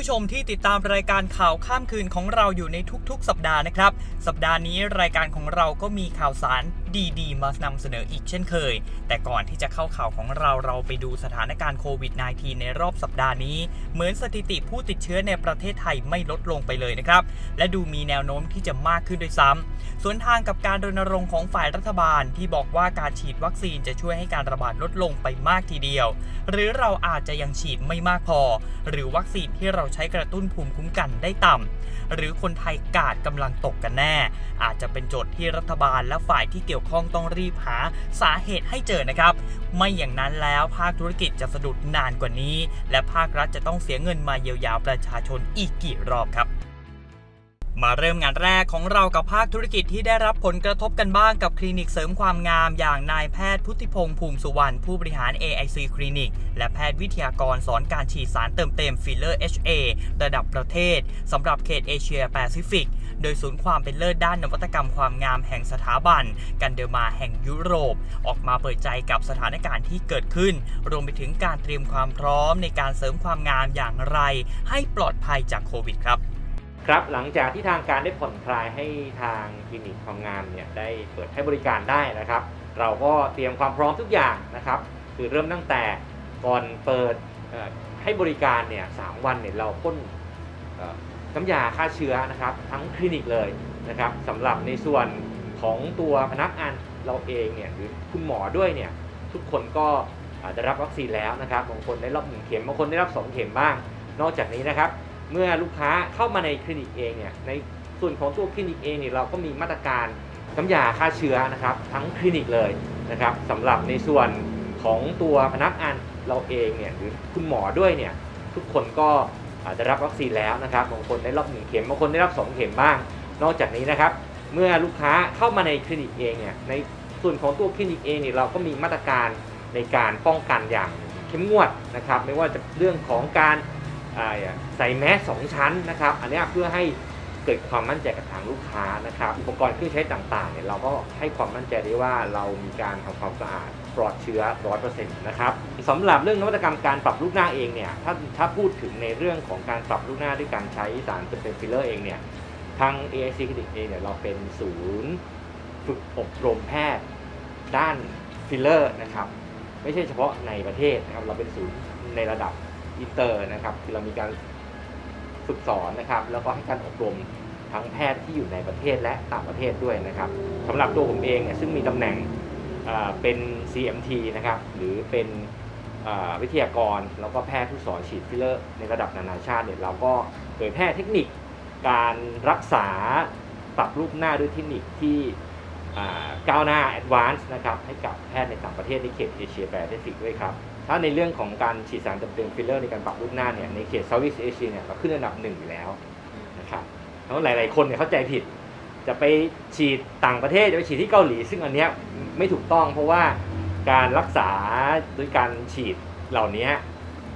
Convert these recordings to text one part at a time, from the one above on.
ผู้ชมที่ติดตามรายการข่าวข้ามคืนของเราอยู่ในทุกๆ สัปดาห์นะครับ สัปดาห์นี้รายการของเราก็มีข่าวสารดีๆ มานำเสนออีกเช่นเคย แต่ก่อนที่จะเข้าข่าวของเราเราไปดูสถานการณ์โควิด -19 ในรอบสัปดาห์นี้ เหมือนสถิติผู้ติดเชื้อในประเทศไทยไม่ลดลงไปเลยนะครับ และดูมีแนวโน้มที่จะมากขึ้นด้วยซ้ำสวนทางกับการรณรงค์ของฝ่ายรัฐบาลที่บอกว่าการฉีดวัคซีนจะช่วยให้การระบาดลดลงไปมากทีเดียว หรือเราอาจจะยังฉีดไม่มากพอ หรือวัคซีนที่เราใช้กระตุ้นภูมิคุ้มกันได้ต่ำหรือคนไทยกาดกำลังตกกันแน่ อาจจะเป็นโจทย์ที่รัฐบาลและฝ่ายที่เกี่ยวข้องต้องรีบหาสาเหตุให้เจอนะครับ ไม่อย่างนั้นแล้วภาคธุรกิจจะสะดุดนานกว่านี้ และภาครัฐจะต้องเสียเงินมาเยียวยาประชาชนอีกกี่รอบครับมาเริ่มงานแรกของเรากับภาคธุรกิจที่ได้รับผลกระทบกันบ้างกับคลินิกเสริมความงามอย่างนายแพทย์พุทธิพงษ์ภูมิสุวรรณผู้บริหาร AIC คลินิก และแพทย์วิทยากรสอนการฉีดสารเติมเต็มฟิลเลอร์ HA ระดับประเทศสำหรับเขตเอเชียแปซิฟิก โดยศูนย์ความเป็นเลิศด้านนวัตกรรมความงามแห่งสถาบัน กันเดอร์มาแห่งยุโรป ออกมาเปิดใจกับสถานการณ์ที่เกิดขึ้น รวมไปถึงการเตรียมความพร้อมในการเสริมความงามอย่างไร ให้ปลอดภัยจากโควิดครับครับหลังจากที่ทางการได้ผ่อนคลายให้ทางคลินิกความงามเนี่ยได้เปิดให้บริการได้นะครับ เราก็เตรียมความพร้อมทุกอย่างนะครับ คือเริ่มตั้งแต่ก่อนเปิดให้บริการเนี่ยสามวันเนี่ยเราพ่น น้ำยาฆ่าเชื้อนะครับ ทั้งคลินิกเลยนะครับสำหรับในส่วนของตัวพนักงานเราเองเนี่ยหรือคุณหมอด้วยเนี่ยทุกคนก็อาจะรับวัคซีนแล้วนะครับบางคนได้รับหนึ่งเข็มบางคนได้รับสองเข็มบ้าง นอกจากนี้นะครับ เมื่อลูกค้าเข้ามาในคลินิกเองเนี่ยในส่วนของตัวคลินิกเองเนี่ยเราก็มีมาตรการน้ำยาฆ่าเชื้อนะครับ ทั้งคลินิกเลยนะครับสำหรับในส่วนของตัวพนักงานเราเองเนี่ยหรือคุณหมอด้วยเนี่ยทุกคนก็ อาจจะรับวัคซีนแล้วนะครับบางคนได้รับหนึ่งเข็มบางคนได้รับสองเข็มบ้าง นอกจากนี้นะครับเมื่อลูกค้าเข้ามาในคลินิกเองเนี่ยในส่วนของตัวคลินิกเองเนี่ยเราก็มีมาตรการในการป้องกันอย่างเข้มงวดนะครับไม่ว่าจะเรื่องของการใส่แมสสองชั้นนะครับอันนี้เพื่อให้เกิดความมั่นใจกับทางลูกค้านะครับอุปกรณ์เครื่องใช้ต่างๆเนี่ยเราก็ให้ความมั่นใจได้ว่าเรามีการทำความสะอาด ปลอดเชื้อ100%นะครับสำหรับเรื่องนวัตกรรมการปรับรูปหน้าเองเนี่ยถ้าถ้าพูดถึงในเรื่องของการปรับรูปหน้าด้วยการใช้สารเป็นฟิลเลอร์เองเนี่ยทาง AIC Clinic เองเนี่ยเราเป็นศูนย์ฝึกอบรมแพทย์ด้านฟิลเลอร์นะครับไม่ใช่เฉพาะในประเทศนะครับเราเป็นศูนย์ในระดับอินเตอร์นะครับที่เรามีการฝึกสอนนะครับแล้วก็ให้การอบรมทั้งแพทย์ที่อยู่ในประเทศและต่างประเทศด้วยนะครับสำหรับตัวผมเองเนี่ยซึ่งมีตำแหน่ง เป็น CMT นะครับ หรือเป็นวิทยากรแล้วก็แพทย์ผู้สอนฉีดฟิลเลอร์ในระดับนานาชาติเนี่ยเราก็เผยแพร่เทคนิคการรักษาปรับรูปหน้าด้วยเทคนิคที่ก้าวหน้า Advance นะครับให้กับแพทย์ในต่างประเทศในเขตเอเชียแปซิฟิกด้วยครับ ถ้าในเรื่องของการฉีดสารเติมเต็มฟิลเลอร์ในการปรับรูปหน้าเนี่ยในเขต Southeast Asia เนี่ยเราขึ้นอันดับหนึ่งอยู่แล้วนะครับแล้วหลาย ๆ คนเนี่ยเข้าใจผิด จะไปฉีดต่างประเทศจะไปฉีดที่เกาหลี ซึ่งอันเนี้ยไม่ถูกต้องเพราะว่าการรักษาด้วยการฉีดเหล่านี้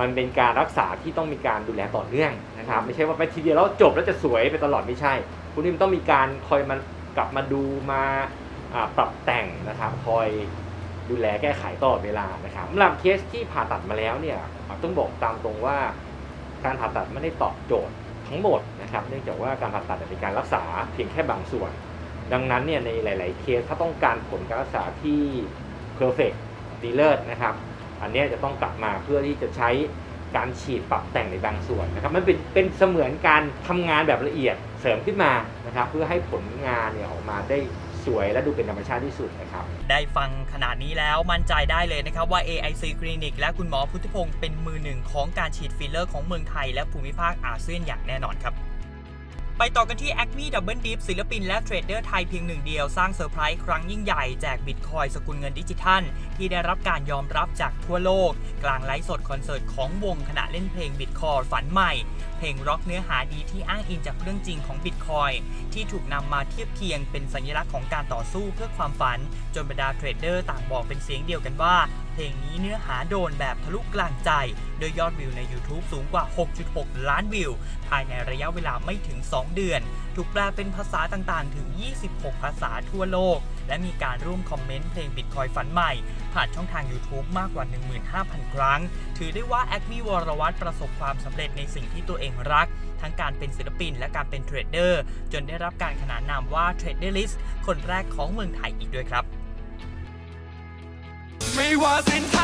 มันเป็นการรักษาที่ต้องมีการดูแลต่อเนื่องนะครับ ไม่ใช่ว่าไปทีเดียวแล้วจบแล้วจะสวยไปตลอดไม่ใช่ คุณนี่มันต้องมีการคอยมันกลับมาดูมาอ่าปรับแต่งนะครับ คอยดูแลแก้ไขตลอดเวลานะครับสำหรับเคสที่ผ่าตัดมาแล้วเนี่ยต้องบอกตามตรงว่าการผ่าตัดไม่ได้ตอบโจทย์ ทั้งหมดนะครับ เนื่องจากว่าการผ่าตัดเป็นการรักษาเพียงแค่บางส่วน ดังนั้นเนี่ยในหลาย ๆ เคสถ้าต้องการผลการรักษาที่ perfect ดีเลิศนะครับ อันนี้จะต้องกลับมาเพื่อที่จะใช้การฉีดปรับแต่งในบางส่วนนะครับ มันเป็นเป็นเสมือนการทำงานแบบละเอียดเสริมขึ้นมานะครับ เพื่อให้ผลงานเนี่ยออกมาได้ สวย และดูเป็นธรรมชาติที่สุดนะครับ ได้ฟังขนาดนี้แล้วมั่นใจได้เลยนะครับว่า AIC Clinic และคุณหมอพุทธิพงศ์เป็นมือหนึ่งของการฉีดฟิลเลอร์ของเมืองไทยและภูมิภาคอาเซียนอย่างแน่นอนครับ ไปต่อกันที่ Acme Double Dip ศิลปินและเทรดเดอร์ไทยเพียงหนึ่งเดียวสร้างเซอร์ไพรส์ครั้งยิ่งใหญ่แจกบิตคอยสกุลเงินดิจิทัล ที่ได้รับการยอมรับจากทั่วโลก กลางไลฟ์สดคอนเสิร์ตของวงขณะเล่นเพลงบิตคอยฝันใหม่ เพลงร็อกเนื้อหาดีที่อ้างอิงจากเรื่องจริงของบิตคอยที่ถูกนำมาเทียบเคียงเป็นสัญลักษณ์ของการต่อสู้เพื่อความฝัน จนบรรดาเทรดเดอร์ต่างบอกเป็นเสียงเดียวกันว่า เพลงนี้เนื้อหาโดนแบบทะลุกลางใจ โดยยอดวิวใน YouTube สูงกว่า 6.6 ล้านวิว ภายในระยะเวลาไม่ถึง 2 เดือน ถูกแปลเป็นภาษาต่างๆ ถึง 26 ภาษาทั่วโลก และมีการร่วมคอมเมนต์เพลงบิตคอยฝันใหม่ ผ่านช่องทาง YouTube มากกว่า 15,000 ครั้ง ถือได้ว่าแอคมีวรวัตรประสบความสำเร็จในสิ่งที่ตัวเองรัก ทั้งการเป็นศิลปินและการเป็นเทรดเดอร์ จนได้รับการขนานนามว่า Trader List คนแรกของเมืองไทยอีกด้วยครับ ไม่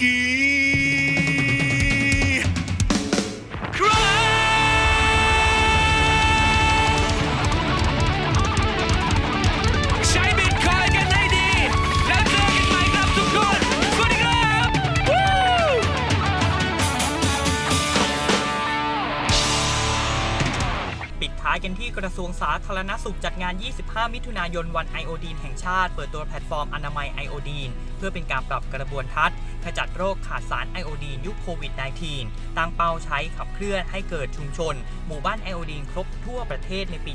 สั กันที่กระทรวงสาธารณสุขจัดงาน 25 มิถุนายนวันไอโอดีนแห่งชาติ เปิดตัวแพลตฟอร์มอนามัยไอโอดีนเพื่อเป็นการปรับกระบวนทัศน์ขจัดโรคขาดสารไอโอดีนยุคโควิด -19 ตั้งเป้าใช้ขับเคลื่อนให้เกิดชุมชน หมู่บ้านไอโอดีนครบทั่วประเทศในปี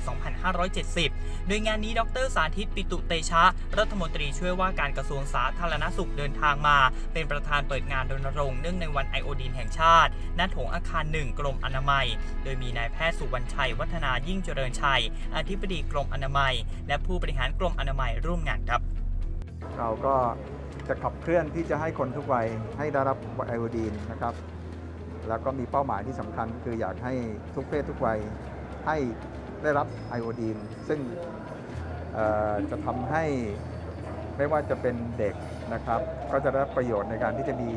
2570 โดยงานนี้ดรสาธิตปิตุเตชะ รัฐมนตรีช่วยว่าการกระทรวงสาธารณสุขเดินทางมา เป็นประธานเปิดงานรณรงค์เนื่องในวันไอโอดีนแห่งชาติณโถงอาคารหนึ่งกรมอนามัย โดยมีนายแพทย์สุวรรณชัยวัฒนายิ่งเจริญชัย อธิบดีกรมอนามัย และผู้บริหารกรมอนามัยร่วมงานครับ เราก็จะขับเคลื่อนที่จะให้คนทุกวัยให้ได้รับไอโอดีนนะครับ แล้วก็มีเป้าหมายที่สำคัญ คืออยากให้ทุกเพศทุกวัยให้ได้รับไอโอดีนซึ่งจะทำให้ไม่ว่าจะเป็นเด็กนะครับ ก็จะได้ประโยชน์ในการที่จะมี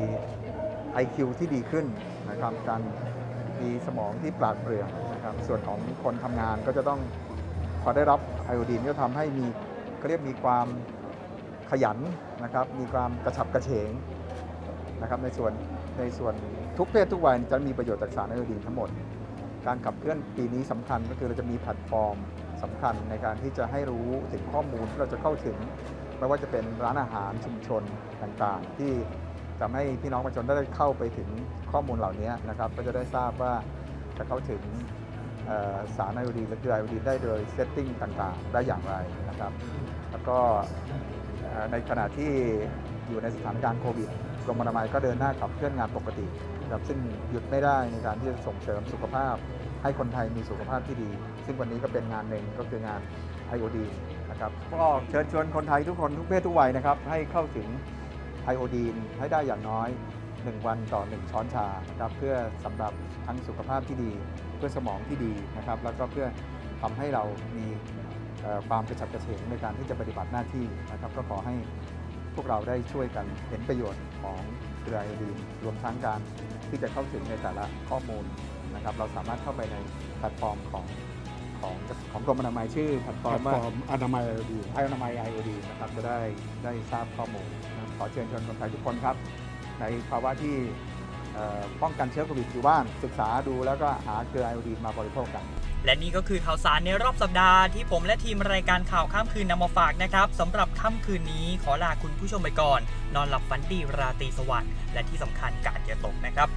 IQ ที่ดีขึ้นนะครับการ มีสมองที่ปราดเปรื่องนะครับส่วนของคนทำงานก็จะต้องพอได้รับไอโอดีนก็ทำให้มีเขาเรียกมีความขยันนะครับ มีความกระฉับกระเฉงนะครับในส่วนในส่วนทุกเพศทุกวัยจะมีประโยชน์จากสารไอโอดีนทั้งหมด การขับเคลื่อนปีนี้สำคัญก็คือเราจะมีแพลตฟอร์มสำคัญในการที่จะให้รู้ถึงข้อมูลที่เราจะเข้าถึง ไม่ว่าจะเป็นร้านอาหารชุมชนต่างๆ ที่ ทำให้พี่น้องประชาชนได้เข้าไปถึงข้อมูลเหล่านี้นะครับ ก็จะได้ทราบว่าจะเข้าถึงสารไอโอดีนและเกลือไอโอดีนได้โดยเซตติ้งต่างๆ ได้อย่างไรนะครับ แล้วก็ในขณะที่อยู่ในสถานการณ์โควิดกรมอนามัยก็เดินหน้าขับเคลื่อนงานปกติครับซึ่งหยุดไม่ได้ในการที่จะส่งเสริมสุขภาพ ให้คนไทยมีสุขภาพที่ดี ซึ่งวันนี้ก็เป็นงานหนึ่งก็คืองาน IOD นะครับก็เชิญชวนคนไทยทุกคนทุกเพศทุกวัยนะครับให้เข้าถึง อโอดีนให้ได้อย่างน้อย 1 วันต่อ 1 ช้อนชานะครับเพื่อสำหรับทั้งสุขภาพที่ดี เพื่อสมองที่ดีนะครับ แล้วก็เพื่อทำให้เรามีเอ่อความกระฉับกระเฉงในการที่จะปฏิบัติหน้าที่นะครับ ก็ขอให้พวกเราได้ช่วยกันเห็นประโยชน์ของเครือไอโอดีนรวมทั้งการที่จะเข้าถึงในแต่ละข้อมูลนะครับ เราสามารถเข้าไปในแพลตฟอร์มของของของกรมอนามัยชื่อแพลตฟอร์มว่าอนามัยดีไออนามัยไอโอดีนะครับจะได้ได้ทราบข้อมูลนะ ขอเชิญชวนคนไทยทุกคนครับ ในภาวะที่ป้องกันเชื้อโควิดอยู่บ้าน ศึกษาดูแล้วก็หาเกลือไอโอดีนมาบริโภคกัน และนี่ก็คือข่าวสารในรอบสัปดาห์ที่ผมและทีมรายการข่าวข้ามคืนนำมาฝากนะครับสำหรับค่ำคืนนี้ขอลาคุณผู้ชมไปก่อน นอนหลับฝันดีราตรีสวัสดิ์และที่สำคัญกาดอย่าตกนะครับ